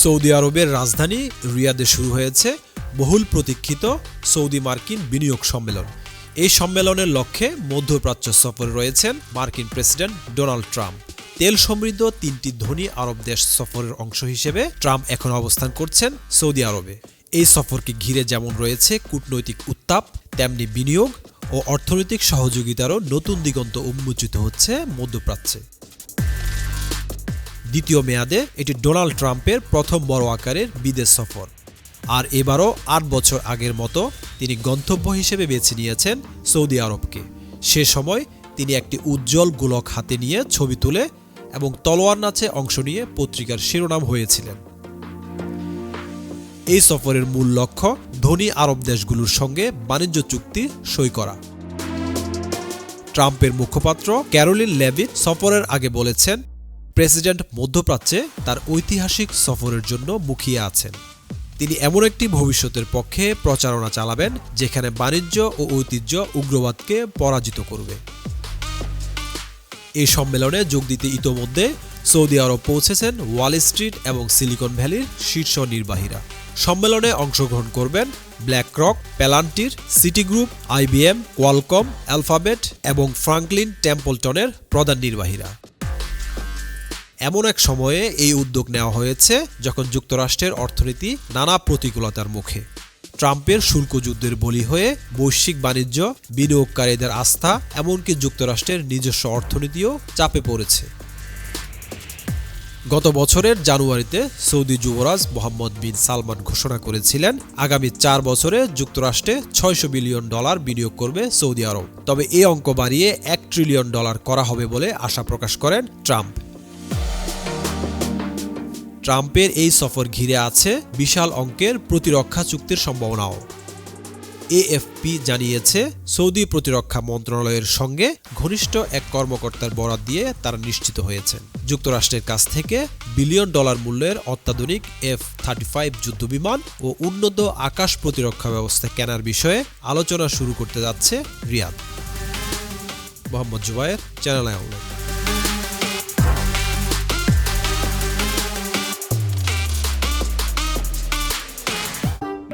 Saudi আরবের রাজধানী রিয়াদে শুরু হয়েছে বহুল প্রতীক্ষিত সৌদি মার্কিন বিনিয়োগ সম্মেলন। এই সম্মেলনের লক্ষ্যে মধ্যপ্রাচ্য সফরে রয়েছেন মার্কিন প্রেসিডেন্ট ডোনাল্ড ট্রাম্প। তেল সমৃদ্ধ তিনটি ধনী আরব দেশ সফরের অংশ হিসেবে ট্রাম্প এখন অবস্থান করছেন সৌদি আরবে। এই সফরকে ঘিরে যেমন রয়েছে কূটনৈতিক উত্তাপ, তেমনি বিনিয়োগ ও অর্থনৈতিক সহযোগিতারও নতুন দিগন্ত উন্মোচিত হচ্ছে মধ্যপ্রাচ্যে। দ্বিতীয় মেয়াদে এটি ডোনাল্ড ট্রাম্পের প্রথম বড় আকারের বিদেশ সফর। আর এবারও আট বছর আগের মতো তিনি গন্তব্য হিসেবে বেছে নিয়েছেন সৌদি আরবকে। সে সময় তিনি একটি উজ্জ্বল গোলক হাতে নিয়ে ছবি তুলে এবং তলোয়ার নাচে অংশ নিয়ে পত্রিকার শিরোনাম হয়েছিলেন। এই সফরের মূল লক্ষ্য ধনী আরব দেশগুলোর সঙ্গে বাণিজ্য চুক্তি সই করা। ট্রাম্পের মুখপাত্র ক্যারোলিন লেভিট সফরের আগে বলেছেন প্রেসিডেন্ট মধ্যপ্রাচ্যে তার ঐতিহাসিক সফরের জন্য মুখিয়ে আছেন। তিনি এমন একটি ভবিষ্যতের পক্ষে প্রচারণা চালাবেন, যেখানে বাণিজ্য ও ঐতিহ্য উগ্রবাদকে পরাজিত করবে। এই সম্মেলনে যোগ দিতে ইতোমধ্যে সৌদি আরব পৌঁছেছেন ওয়াল স্ট্রিট এবং সিলিকন ভ্যালির শীর্ষ নির্বাহীরা। সম্মেলনে অংশগ্রহণ করবেন BlackRock Palantir Citigroup IBM Qualcomm Alphabet এবং ফ্রাঙ্কলিন টেম্পলটনের প্রধান নির্বাহীরা। এমন এক সময়ে এই উদ্যোগ নেওয়া হয়েছে যখন যুক্তরাষ্ট্রের অর্থনীতি নানা প্রতিকূলতার মুখে। ট্রাম্পের শুল্ক যুদ্ধের বলি হয়ে বৈশ্বিক বাণিজ্য, বিনিয়োগকারীদের আস্থা, এমনকি যুক্তরাষ্ট্রের নিজস্ব অর্থনীতিও চাপে পড়েছে। গত বছরের জানুয়ারিতে সৌদি যুবরাজ মোহাম্মদ বিন সালমান ঘোষণা করেছিলেন, আগামী চার বছরে যুক্তরাষ্ট্রে ছয়শো বিলিয়ন ডলার বিনিয়োগ করবে সৌদি আরব। তবে এই অঙ্ক বাড়িয়ে এক ট্রিলিয়ন ডলার করা হবে বলে আশা প্রকাশ করেন ট্রাম্প। ট্রাম্পের এই সফর ঘিরে আছে বিশাল অঙ্কের প্রতিরক্ষা চুক্তির সম্ভাবনাও। এএফপি জানিয়েছে, সৌদি প্রতিরক্ষা মন্ত্রণালয়ের সঙ্গে ঘনিষ্ঠ এক কর্মকর্তার বরাত দিয়ে তারা নিশ্চিত হয়েছেন। যুক্তরাষ্ট্রের কাছ থেকে বিলিয়ন ডলার মূল্যের অত্যাধুনিক এফ থার্টি ফাইভ যুদ্ধবিমান ও উন্নত আকাশ প্রতিরক্ষা ব্যবস্থা কেনার বিষয়ে আলোচনা শুরু করতে যাচ্ছে Riyadh. Mohammad Zubair, channel I